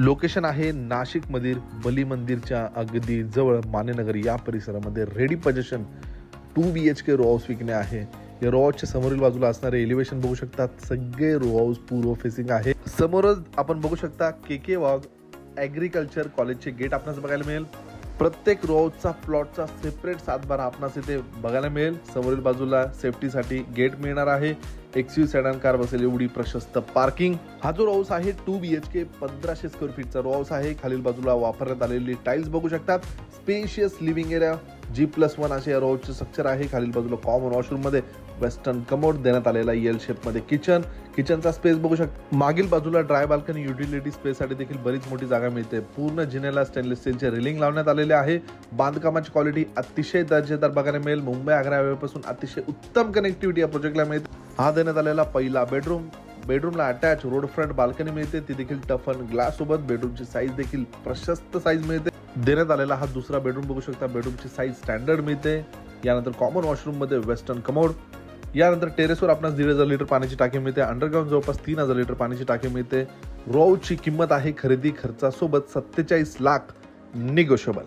Location आहे नाशिक मधील बली मंदिरच्या अगदी जवळ मानेनगर या परिसरामध्ये. Ready possession two B H K row house विकणे आहे. या रो हाऊसच्या समोरील बाजूला असणारे एलिव्हेशन बघू शकतात. सगळे रो हाऊस पूर्व फेसिंग आहे. समोरच आपण बघू शकता के के वाघ ॲग्रिकल्चर कॉलेजचे गेट आपणास बघायला मिळेल. प्रत्येक रो हाऊसचा प्लॉटचा सेपरेट सातबारा आपणास इथे बघायला मिळेल. समोरील बाजूला सेफ्टीसाठी गेट मिळणार आहे. एक्सयू सेडान कार बसेल एवढी प्रशस्त पार्किंग. हा जो हाऊस आहे टू बी एच के पंधराशे स्क्वेअर फीटचा रो हाऊस आहे. खालील बाजूला वापरण्यात आलेली टाईल्स बघू शकतात. Spacious living area G plus one असे या स्ट्रक्चर आहे. खालील बाजूला कॉमन वॉशरूममध्ये वेस्टर्न कमोड देण्यात आलेला एल शेपमध्ये किचन किचनचा स्पेस बघू शकता मागील बाजूला ड्राय बाल्कनी युटिलिटी स्पेस साठी देखील बरीच मोठी जागा मिळते. पूर्ण जिनेला स्टेनलेस स्टीलचे रेलिंग लावण्यात आलेले आहे. बांधकामाची क्वालिटी अतिशय दर्जेदार बघायला मिळेल. मुंबई आग्रा हायवेपासून अतिशय उत्तम कनेक्टिव्हिटी या प्रोजेक्टला मिळते. हा देण्यात आलेला पहिला बेडरूम बेडरूमला अटॅच रोड फ्रंट बाल्कनी मिळते. ती देखील टफन ग्लास सोबत. बेडरूमची साईज देखील प्रशस्त साईज मिळते. देण्यात आलेला हा दुसरा बेडरूम बघू शकता. बेडरूमची साईज स्टँडर्ड मिळते. यानंतर कॉमन वॉशरूममध्ये वेस्टर्न कमोड यानंतर टेरेसवर आपणास दीड हजार लिटर पाण्याची टाकी मिळते. अंडरग्राऊंड जवळपास तीन हजार लिटर पाण्याची टाकी मिळते. रोची किंमत आहे खरेदी खर्चासोबत सत्तेचाळीस लाख निगोशिएबल